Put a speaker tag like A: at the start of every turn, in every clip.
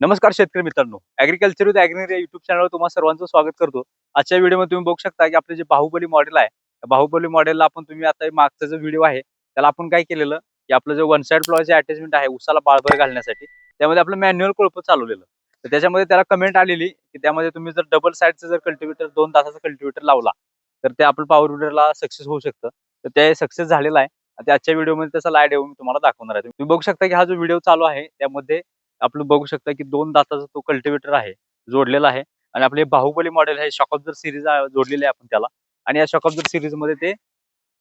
A: नमस्कार शेतकरी मित्रांनो. ऍग्रिकल्चर विथ ऍग्री या युट्यूब चॅनलवर तुम्हाला सर्वांचं स्वागत करतो. आजच्या व्हिडिओमध्ये तुम्ही बघू शकता की आपले जे बाहुबली मॉडेल आहे त्या बाहुबली मॉडेलला आपण तुम्ही आता मागचा जो व्हिडिओ आहे त्याला आपण काय केलेलं की आपलं जे वन साइड प्लॉचे अटॅचमेंट आहे उसाला बाळभर घालण्यासाठी त्यामध्ये आपलं मॅन्युअल कोळप चालवलेलं. तर त्याच्यामध्ये त्याला कमेंट आलेली की त्यामध्ये तुम्ही जर डबल साईडचं जर कल्टिवेटर दोन तासाचा कल्टिवेटर लावला तर ते आपलं पॉवर विडरला सक्सेस होऊ शकतं. तर ते सक्सेस झालेलं आहे. आणि आजच्या व्हिडिओमध्ये त्याचा लाइट येऊन मी तुम्हाला दाखवणार आहे. तुम्ही बघू शकता की हा जो व्हिडिओ चालू आहे त्यामध्ये आपण बघू शकता की दोन दाताचा तो कल्टिवेटर आहे जोडलेला आहे. आणि आपले बाहुबली मॉडेल आहे शॉकअब्झर सिरीज जोडलेले आहे आपण त्याला. आणि या शॉकअब्झर सिरीजमध्ये ते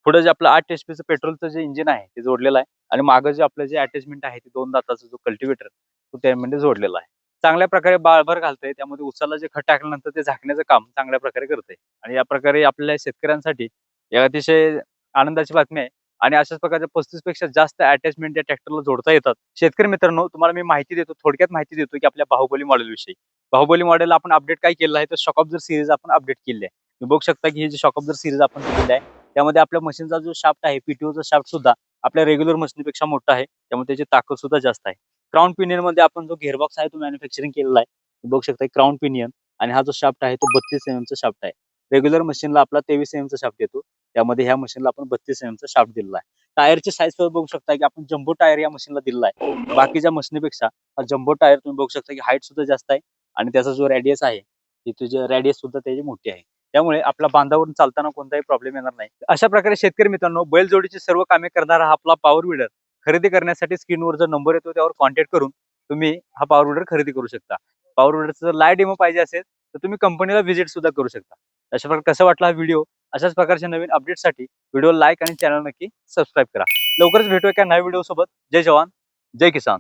A: पुढे जे आपलं आठ एचपीचं पेट्रोलचं जे इंजिन आहे ते जोडलेलं आहे. आणि मागं जे आपलं जे अटॅचमेंट आहे ते दोन दाताचा जो कल्टिवेटर तो त्यामध्ये जोडलेला आहे. चांगल्या प्रकारे बाळभर घालतंय त्यामध्ये उसाला जे खत टाकल्यानंतर ते झाकण्याचं काम चांगल्या प्रकारे करतंय. आणि या प्रकारे आपल्या शेतकऱ्यांसाठी एक अतिशय आनंदाची बातमी आहे. आणि अशाच प्रकारच्या पस्तीसपेक्षा जास्त अटॅचमेंट या ट्रॅक्टरला जोडता येतात. शेतकरी मित्रांनो तुम्हाला मी माहिती देतो थोडक्यात माहिती देतो की आपल्या बाहुबली मॉडेल विषयी. बाहुबली मॉडेल आपण अपडेट काय केलं आहे? तर शॉकअब्झर सिरीज आपण अपडेट केली आहे. तुम्ही बघू शकता की हे जे शॉकअब्झर सिरीज आपण केलेली आहे त्यामध्ये आपल्या मशीनचा जो शाफ्ट आहे पीटीओचा शाफ्ट सुद्धा आपल्या रेग्युलर मशीनपेक्षा मोठा आहे. त्यामुळे त्याची ताकद सुद्धा जास्त आहे. क्राऊन पिनियनमध्ये आपण जो घेरबॉक्स आहे तो मॅन्युफॅक्चरिंग केलेला आहे. बघू शकता क्राऊन पिनियन आणि हा जो शाफ्ट आहे तो बत्तीस एम चा शाफ्ट आहे. रेग्युलर मशीनला आपला तेवीस एम चा शाफ्ट येतो. त्यामध्ये ह्या मशीनला आपण बत्तीस एम चा शाफ्ट दिलेला आहे. टायरची साईज बघू शकता की आपण जम्बो टायर या मशीनला दिलेला आहे. बाकीच्या मशीनपेक्षा हा जम्बो टायर तुम्ही बघू शकता की हाईट सुद्धा जास्त आहे आणि त्याचा जो रॅडियस आहे तिथे जे सुद्धा त्याची मोठी आहे. त्यामुळे आपल्या बांधावरून चालताना कोणताही प्रॉब्लेम येणार नाही. अशा प्रकारे शेतकरी मित्रांनो बैलजोडीची सर्व कामे करणारा हा आपला पॉवर विडर खरेदी करण्यासाठी स्क्रीनवर जो नंबर येतो त्यावर कॉन्टॅक्ट करून तुम्ही हा पॉवर विडर खरेदी करू शकता. पॉवर विडरचं जर लाय डेमो पाहिजे असेल तर तुम्ही कंपनीला व्हिजिट सुद्धा करू शकता. अशा प्रकारे कसं वाटला हा व्हिडिओ अशाच प्रकारच्या नवीन अपडेटसाठी व्हिडिओ लाईक आणि चॅनल नक्की सबस्क्राईब करा. लवकरच भेटूया एका नव्या व्हिडिओ सोबत. जय जवान. जय किसान.